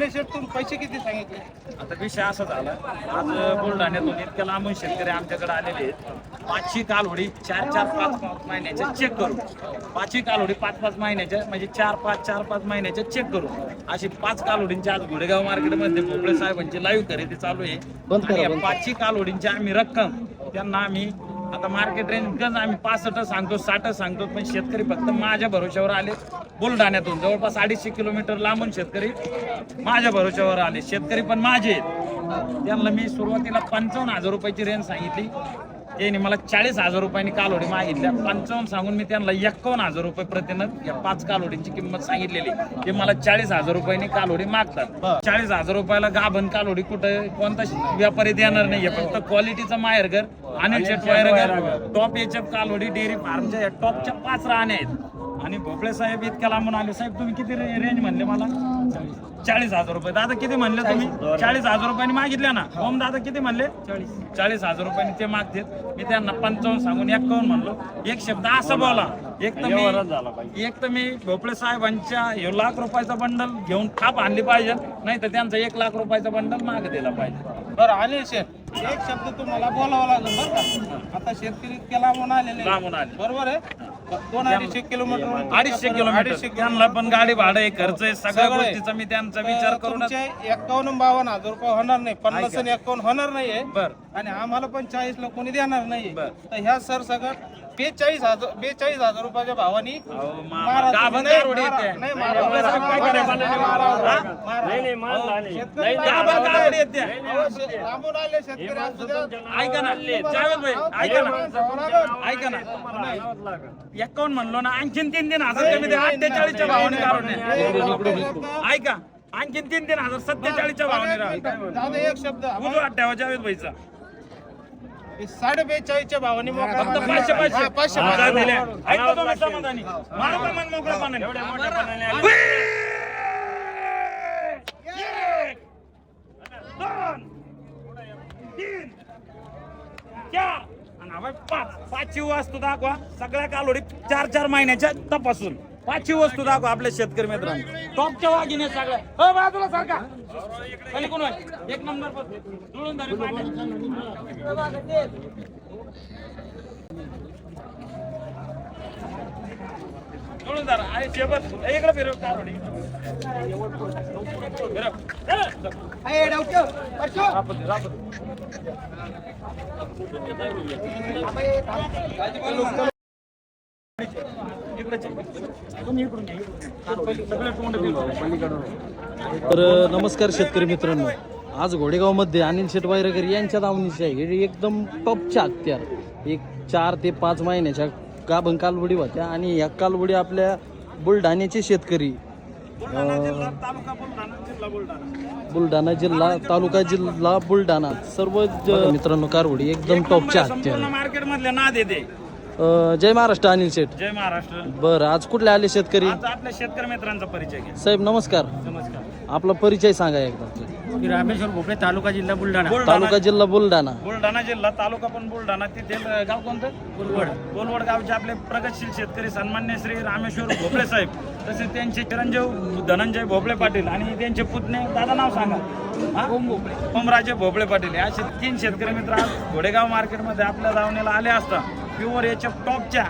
तुम्ही पैसे किती सांगितले? आता विषय असा झाला आज बुलढाण्यातून इतक्या लांबून शेतकरी आमच्याकडे आलेले आहेत. पाचही कालवडी चार चार पाच पाच महिन्याच्या चेक करू. पाचही कालवडी पाच पाच महिन्याच्या म्हणजे चार पाच चार पाच महिन्याच्या चेक करू. अशी पाच कालवडींची आज घोडेगाव मार्केटमध्ये भोपळे साहेबांची लाईव्ह खरेदी चालू आहे. पाचही कालवडींची आम्ही रक्कम त्यांना आम्ही आता मार्केट रेंज आम्ही पासष्ट सांगतो साठ सांगतो पण शेतकरी फक्त माझ्या भरोश्यावर आले बुलढाण्यातून जवळपास अडीचशे किलोमीटर लांबून शेतकरी माझ्या भरोश्यावर आले शेतकरी पण माझे आहेत. त्यांना मी सुरुवातीला पंचावन्न हजार रुपयाची रेंज सांगितली. त्यांनी मला चाळीस हजार रुपयांनी कालोडी मागितल्या. पंचावन्न सांगून मी त्यांना एक्कावन्न हजार रुपये प्रतिनग या पाच कालोडींची किंमत सांगितलेली. ते मला चाळीस हजार रुपयांनी कालोडी मागतात. चाळीस हजार रुपयाला गाभण कालोडी कुठं कोणता व्यापारी देणार नाहीये फक्त क्वालिटीचं माहेरघर अनिल शेट वायरघर टॉप याच्या कालोडी डेअरी फार्मच्या टॉपच्या पाच राहण्या आहेत. आणि भोपळे साहेब इतक्या लांबून आले. साहेब तुम्ही किती रे- रेंज म्हणले मला? चाळीस हजार रुपये. दादा किती म्हणले तुम्ही? चाळीस. हजार रुपयांनी मागितले ना? ओम दादा किती म्हणले? चाळीस. हजार रुपयांनी ते मागतात. मी त्यांना पंचावन्न सांगून एक्कावन्न म्हणलो. एक शब्द असं बोला. एक तर मी एक तर मी भोपळे साहेबांच्या हे लाख रुपयाचा बंडल घेऊन थाप आणली पाहिजे. नाही तर त्यांचा एक लाख रुपयाचा बंडल मागे दिला पाहिजे. बरं अनिल शेठ एक शब्द तुम्हाला बोलावा लागेल बरं का? आता शेतकरी इतक्या लांबून आलेले लांबून आले. बरोबर आहे? दोन अडीचशे किलोमीटर अडीचशे किलोमीटर. त्यांना पण गाडी भाडं आहे खर्च आहे सगळ्या सगळं आहे. गोष्टीचा मी त्यांचा विचार करून एकावन्न बावन्न हजार रुपये होणार नाही. पन्नास आणि एकावन्न होणार नाहीये. बर. आणि आम्हाला पण चाळीस ला कोणी देणार नाही बर. तर ह्या सर सगळं बेचाळीस हजार बेचाळीस हजार रुपयाच्या भावानी अहो, मा- मारा गाभण तुम्ही. नाही, कालवडी मारा. येते. नाही, मारा. भोपळे साहेब काय मारा. करायला लागले? मारा. मारा. शेतकरी गाभण कालवडी येते. अहो, शे- लांबून आले शेतकरी असू द्या. ऐका ना जावेद भाई ऐका ना ऐका ना एकावन्न म्हणलो ना आणखीन तीन तीन हजार कमी द्या अठ्ठेचाळीसच्या भावाने काढून ऐका आणखीन तीन तीन हजार सत्तेचाळीसच्या भावाने राहा दादा एक शब्द उजवा ठेवा जावेद भाईचा साडे बेचाळीसच्या भावानी मोकळा फक्त. पाचशे हा, पाचशे. पाचशे हजार. दिले ऐकतो तुम्ही समाधानी मारा पण मन मोकळेपणाने. एक, दोन, तीन, चार. आणि हवाय पाच. दाखवा. सगळ्या कालोडी चार चार महिन्याच्या तपासून. पाचवी वस्तू दाखवा आपल्या शेतकरी मित्रांनो. टॉपच्या वाघिने सगळ्या. हो बाजूला सारखा. कोण? एक नंबर. जुळून. जुळून धरा. इकडे फिरव फिरव. ए, रापत, रापत. इकडेच आहे. तुम्ही इकडून या, इकडून या. सगळे तोंड बिलकुल. तर नमस्कार शेतकरी मित्रांनो. आज घोडेगावमध्ये अनिल शेठ वायरकर यांच्या दावणीची आहे. हे एकदम टॉपच्या हत्यार. एक चार ते पाच महिन्याच्या गाभण कालवडी होत्या आणि या कालवडी आपल्या बुलढाण्याचे शेतकरी बुलढाणा जिल्हा तालुका जिल्हा बुलढाणा. सर्व मित्रांनो कारवडी एकदम टॉपच्या हत्यार. मार्केट मधले अं, जय महाराष्ट्र अनिल शेठ. जय महाराष्ट्र. बरं आज कुठले आले शेतकरी? आज आपल्या शेतकरी मित्रांचा परिचय घ्या. साहेब नमस्कार. नमस्कार. आपला परिचय सांगा एकदा. रामेश्वर भोपळे तालुका जिल्हा बुलढाणा. तालुका जिल्हा बुलढाणा. बुलढाणा जिल्हा तालुका पण बुलढाणा. तिथे गाव कोणतं? बोलवड बोलवड गावचे आपले प्रगतशील शेतकरी सन्मान्य श्री रामेश्वर भोपळे साहेब. तसेच त्यांचे चिरंजीव धनंजय भोपळे पाटील आणि त्यांचे पुतणे. दादा नाव सांगा. हा? ओमराजे भोपळे पाटील. हे असे तीन शेतकरी मित्र आज घोडेगाव मार्केटमध्ये आपल्या दावणीला आले असता. प्युअर याच्या टॉपच्या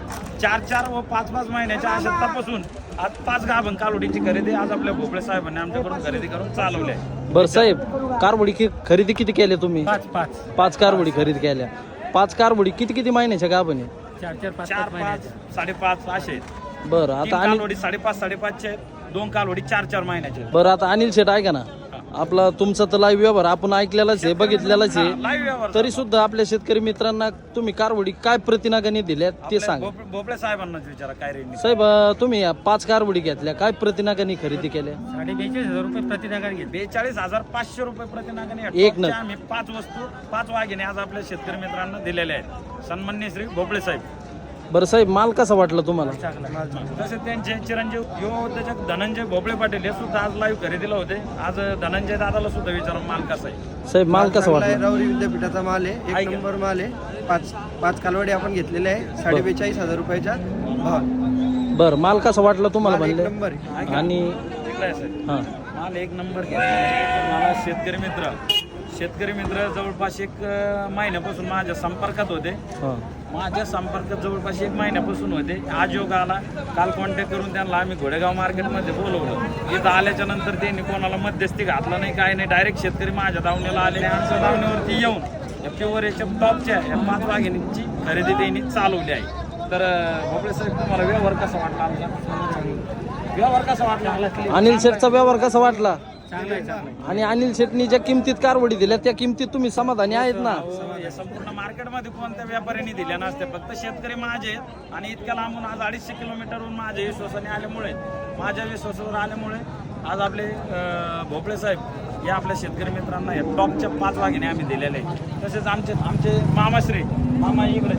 चार चार व पाच पाच महिन्याच्या अशा तपासून आज पाच गाभण कालोडीची खरेदी आज आपल्या भोपळे साहेबांनी आमच्याकडून खरेदी करून चालवली आहे. बरं साहेब कारवडी कि- खरेदी किती केल्या तुम्ही? पाच पाच. पाच कारवडी खरेदी केल्या. पाच कारवडी किती किती महिन्याच्या गाभण आहे चार चार चार पाच साडेपाच असे आहेत. बरं तीन आता अनिल कालवडी साडेपाच साडेपाचचे आहेत. दोन कालवडी चार चार महिन्याचे आहेत. बरं आता अनिल शेट ऐका ना? आपला तुमचा तर लाईव्ह व्यवहार आपण ऐकलेलाच आहे बघितलेलाच आहे. तरी सुद्धा आपल्या शेतकरी मित्रांना तुम्ही कारवडी काय प्रतिनागाने दिल्या ते सांगा. भोप- भोपळे साहेबांनाच विचारा काय रेंज साहेब तुम्ही या पाच कारवडी घेतल्या काय प्रतिनागाने खरेदी केल्या? साडे बेचाळीस हजार रुपये प्रतिनागाने घेत बेचाळीस हजार पाचशे रुपये प्रतिनागाने एक आम्ही पाच वस्तू पाच वाघिने आज आपल्या शेतकरी मित्रांना दिलेल्या आहेत. सन्मान्य श्री भोपळे साहेब. बरं साहेब माल कसा वाटला तुम्हाला? तसे त्यांचे चिरंजीव युवा त्याच्यात धनंजय भोपळे पाटील हे सुद्धा आज लाईव्ह खरेदीला होते. आज धनंजय दादाला सुद्धा विचारा माल कसा आहे? साहेब माल कसा वाटला? राऊरी विद्यापीठाचा माल आहे एक. नंबर माल आहे. पाच पाच कालवडी आपण घेतलेले आहे साडे बेचाळीस हजार रुपयाच्या बरं माल कसा वाटला तुम्हाला म्हणले? नंबर. आणि इकडे आहे साहेब. हां. माल एक नंबर मला शेतकरी मित्र. शेतकरी मित्र जवळपास एक अं, महिन्यापासून माझ्या संपर्कात होते. हां. माझ्या संपर्कात जवळपास एक महिन्यापासून होते. आज योग आला. काल कॉन्टॅक्ट करून त्यांना आम्ही घोडेगाव मार्केटमध्ये बोलवलं. इथं आल्याच्यानंतर त्यांनी कोणाला मध्यस्थी घातला नाही काय नाही. डायरेक्ट शेतकरी माझ्या दावणीला आले. आणि आमच्या दावणीवरती येऊन या प्युअर याच्या टॉपच्या या पाच वाघिणींची खरेदी त्यांनी चालवली आहे. तर अं, भोपळे साहेब तुम्हाला व्यवहार कसा वाटला आमचा? व्यवहार कसा वाटला? अनिल शेठचा व्यवहार कसा वाटला? आणि अनिल शेटनी ज्या किमतीत कारवडी दिल्या त्या किमतीत तुम्ही समाधानी आहेत ना? हो, या संपूर्ण मार्केटमध्ये कोणत्या व्यापाऱ्यांनी दिल्या नसते फक्त शेतकरी माझे आहेत आणि इतक्या लांबून आज अडीचशे किलोमीटरहून माझ्या विश्वासाने आल्यामुळे माझ्या विश्वासावर आल्यामुळे आज आपले अं, भोपळे साहेब या आपल्या शेतकरी मित्रांना या टॉपच्या पाच वाघिने आम्ही दिलेले आहे तसेच आमचे आमचे मामाश्री मामा इकडे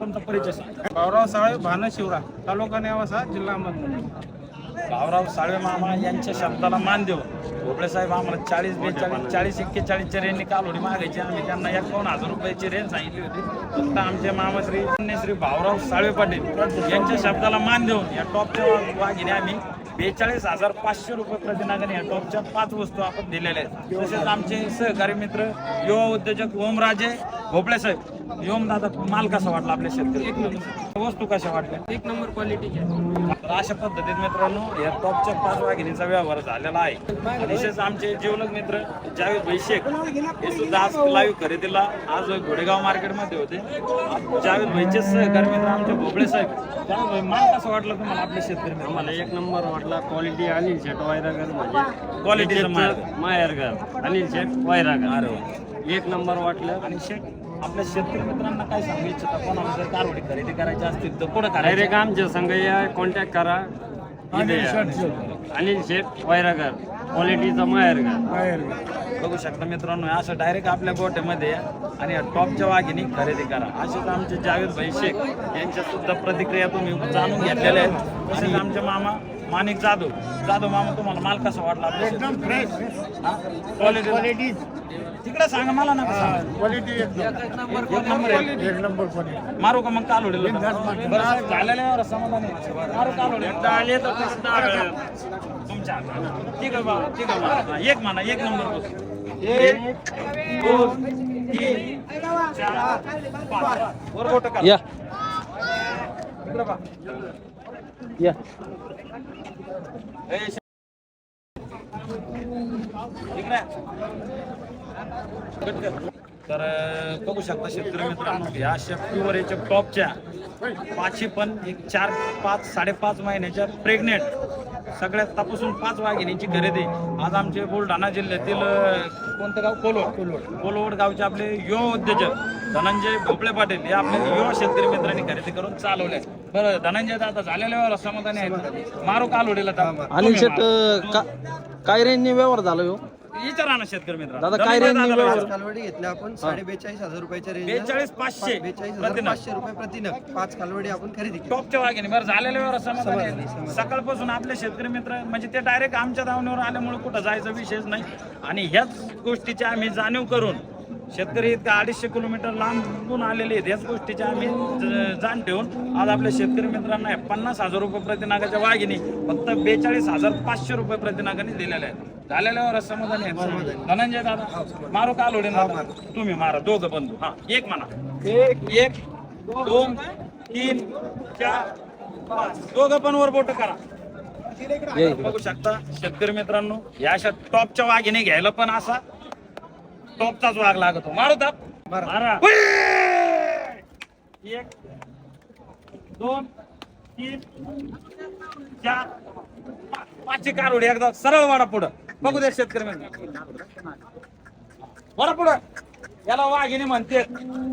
तुमचा परिचय सांगा. भाऊराव साळे भान शिवरा तालुका नेवासा जिल्हा अहमदनगर. भाऊराव साळवे मामा यांच्या शब्दाला मान देऊ भोपळे साहेब आम्हाला चाळीस बेचाळीस चाळीस एक्केचाळीसच्या रेंजने कालोडी मागायची. आम्ही त्यांना एकावन्न हजार रुपयाची रेंज सांगितली होती. फक्त आमचे मामा श्री श्री भाऊराव साळवे पाटील यांच्या शब्दाला मान देऊन या टॉपच्या वाघिने आम्ही बेचाळीस हजार पाचशे रुपये प्रतिनागाने या टॉपच्या पाच वस्तू आपण दिलेल्या आहेत. तसेच आमचे सहकारी मित्र युवा उद्योजक ओमराजे भोपळे साहेब. योम दादा माल कसा वाटला आपल्या शेतकरी? एक नंबर. वस्तू कशा वाटल्या? एक नंबर क्वालिटी तर अशा पद्धतीत मित्रांनो या टॉपच्या पाच वाघिणीचा व्यवहार झालेला आहे. तसेच आमचे जीवलग मित्र जावेद भाई शेख हे सुद्धा आज लाईव्ह खरेदीला आज घोडेगाव मार्केटमध्ये होते. जावेद भाईचे सहकारी मित्र आमचे भोबळे साहेब. माल कसं वाटलं तुम्हाला आपले शेतकरी? आम्हाला एक नंबर वाटला क्वालिटी अनिल शेट वायरागर म्हणजे क्वालिटीचं माल मायरगर अनिल शेट वायरागर. एक नंबर वाटलं. आणि शेख आपल्या शेतकरी मित्रांना काय सांगू इच्छिता? कोणाला जर कारवडी खरेदी करायची असतील तर कुठं करायचं. डायरेक्ट आमच्या संघ या कॉन्टॅक्ट करा. इथे या. अनिल शेट वायरागर क्वालिटीचा मायरगर बघू शकता मित्रांनो असं डायरेक्ट आपल्या गोट्यामध्ये या. आणि या टॉपच्या वाघिणी खरेदी करा. असेच आमचे जावेद भाई शेख यांच्या सुद्धा प्रतिक्रिया तुम्ही जाणून घेतलेल्या आहेत. तसेच आमचे मामा माणिक जाधव. जाधव मामा तुम्हाला माल कसा वाटला? एकदम फ्रेश क्वालिटी तिकडे सांगा मला ना क्वालिटी एक नंबर. आहे. एक नंबर क्वालिटी मारू का मग काल उडेल बरं झालेलं आहे समाधान. आहे. मारू काल उडेल आले तर कसं दाखल? तुमच्या हातात. ठीक आहे बाबा ठीक आहे बाबा. एक म्हणा एक नंबर बस. एक दोन तीन चार. पाच करा. या. या. तर बघू शकता शेतकरी मित्रांनो या प्युअर याच्या टॉपच्या पाचशे पण एक चार पाच साडेपाच महिन्याच्या प्रेग्नेंट सगळ्यात तपासून पाच वाघिणीची खरेदी. आज आमचे बुलढाणा जिल्ह्यातील कोणतं गाव? कोलोड कोलोड कोलोड गावचे आपले युवा उद्योजक धनंजय भोपळे पाटील हे आपले युवा शेतकरी मित्रांनी खरेदी करून चालवले. बरं धनंजय दादा झालेल्या समाधानी आहेत. मारू काल उडेल अनिल शेट का काय रेंजने व्यवहार झाला हो? विचारा ना शेतकरी मित्र दादा, काय रेंजने व्यवहार? पाच कालवडी घेतल्या आपण साडे बेचाळीस हजार रुपयाच्या रेंज बेचाळीस पाचशे बेचाळीस हजार प्रतिनग. पाचशे रुपये प्रतिनग. पाच कालवडी आपण खरेदी केली. टॉपच्या वाघिणी. बरं झालेल्या व्यवहार समाधानी आहेत. सकाळपासून आपले शेतकरी मित्र म्हणजे ते डायरेक्ट आमच्या धावणीवर आल्यामुळे कुठं जायचा विषयच नाही. आणि ह्याच गोष्टीची आम्ही जाणीव करून शेतकरी इतका अडीचशे किलोमीटर लांबून आलेले आहेत. याच गोष्टीची आम्ही जाण ठेवून आज आपल्या शेतकरी मित्रांना पन्नास हजार रुपये प्रतिनागाच्या वाघिणी फक्त बेचाळीस हजार पाचशे रुपये प्रतिनागाने दिलेल्या आहेत. झालेल्या व्यवहार समाधानी आहेत धनंजय दादा मारू काल उडेल तुम्ही मारा दोघं बंधू. हा एक म्हणा. एक एक दोन तीन चार पाच. दोघं पण वर बोट करा. बघू शकता शेतकरी मित्रांनो या अशा टॉपच्या वाघिने घ्यायला पण असा टॉपचाच वाघ लागतो. मारू ताप मारा! एक दोन तीन चार पाच. पाचशे कार उडी एकदा सरळ वाडा पुढं. बघू द्या शेतकरी वाडा पुढं. याला वाघिणी म्हणते.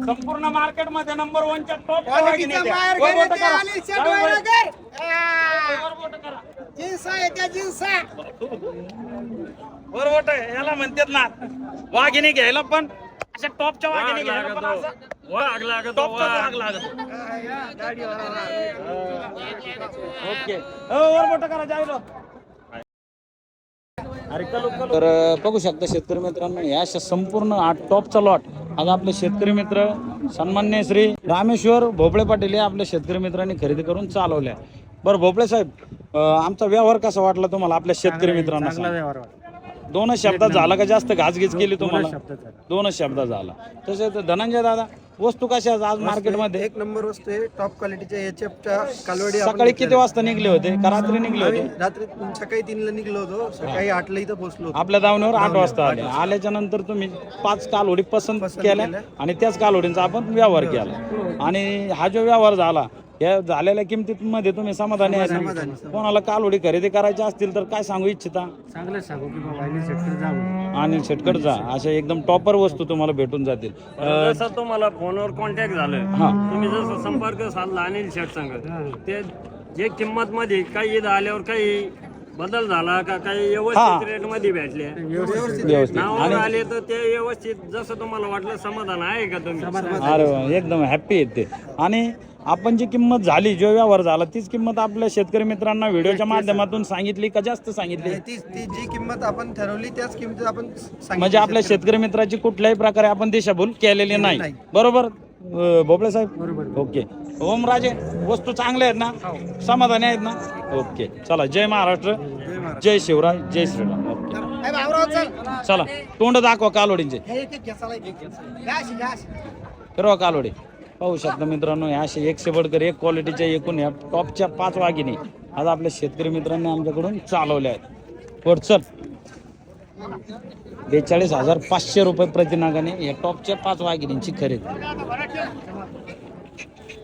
संपूर्ण मार्केटमध्ये नंबर वनच्या टॉप वाघिणी आहेत त्या. वर बोटं करा. जाऊ बाई. वर बोटं करा. बरोबर आहे याला म्हणतात ना वाघिणी घ्यायला पण अशा टॉपच्या वाघिणी घ्यायला पण असं वाघ लागतो टॉपचा वाघ. लागतो. ओके. हो वर मोठं करा जायलो. तर बघू शकता शेतकरी मित्रांनो या अशा संपूर्ण हा टॉपचा लॉट आज आपले शेतकरी मित्र सन्मान्य श्री रामेश्वर भोपळे पाटील हे आपल्या शेतकरी मित्रांनी खरेदी करून चालवल्या. बरं भोपळे साहेब आमचा व्यवहार कसा वाटला तुम्हाला आपल्या शेतकरी मित्रांना. व्यवहार दोनच शब्दात झाला का जास्त घासगीच केली तुम्हाला. दोनच शब्दात झाला. तसेच धनंजय दादा वस्तू कशा आज मार्केटमध्ये? एक नंबर वस्तू आहे टॉप क्वालिटीच्या एच च्या कालवडी आपण सकाळी किती वाजता निघले होते? का रात्री निघले होते? रात्री सकाळी तीनला निघलो होतो सकाळी आठला इथं पोहोचलो होतो. आपल्या दावणीवर आठ वाजता आले. आल्याच्यानंतर तुम्ही पाच कालवडी पसंत केल्या आणि त्याच कालवडींचा आपण व्यवहार केला. आणि हा जो व्यवहार झाला या झालेल्या किमतीमध्ये तुम्ही समाधानी आहे. ना? कोणाला कालवडी खरेदी करायची असतील तर काय सांगू इच्छिता? चांगलं सांगू की बाबा आणि शेतकरी जाऊ. आणि शेटकट जा. अशा एकदम टॉपर वस्तू तुम्हाला भेटून जातील. अं, जसं तुम्हाला फोनवर कॉन्टॅक्ट झालं हा. तुम्ही जसं संपर्क साधला अनिल शेठ संघ ते जे किंमत मध्ये काही आल्यावर काही बदल झाला का काही व्यवस्थित रेटमध्ये भेटले? व्यवस्थित. नावावर आले तर ते व्यवस्थित जसं तुम्हाला वाटलं समाधान आहे का तुम्ही? अरे वा, एकदम हॅप्पी आहेत ते. आणि आपण जी किंमत झाली जो व्यवहार झाला तीच किंमत आपल्या शेतकरी मित्रांना व्हिडिओच्या माध्यमातून सांगितली का जास्त सांगितली? ती ती जी किंमत आपण ठरवली त्याच किंमतीत आपण सांगितली म्हणजे आपल्या शेतकरी मित्राची कुठल्याही प्रकारे आपण दिशाभूल केलेली नाही. नाही. बरोबर? अं, भोपळे साहेब? ओके. ओम राजे वस्तू चांगल्या आहेत ना? समाधानी आहेत ना? ओके. चला जय महाराष्ट्र. जय शिवराय जय श्रीराम. ओके. चला. तोंड दाखवा कालोडींचे. फिरवा कालोडी. पाहू शकता मित्रांनो हे असे एकशे बडकर एक क्वालिटीच्या एकूण या टॉपच्या पाच वाघिणी आज आपल्या शेतकरी मित्रांनी आमच्याकडून चालवल्या आहेत. वर चल. बेचाळीस हजार पाचशे रुपये प्रतिनागाने या टॉपच्या पाच वाघिणींची खरेदी.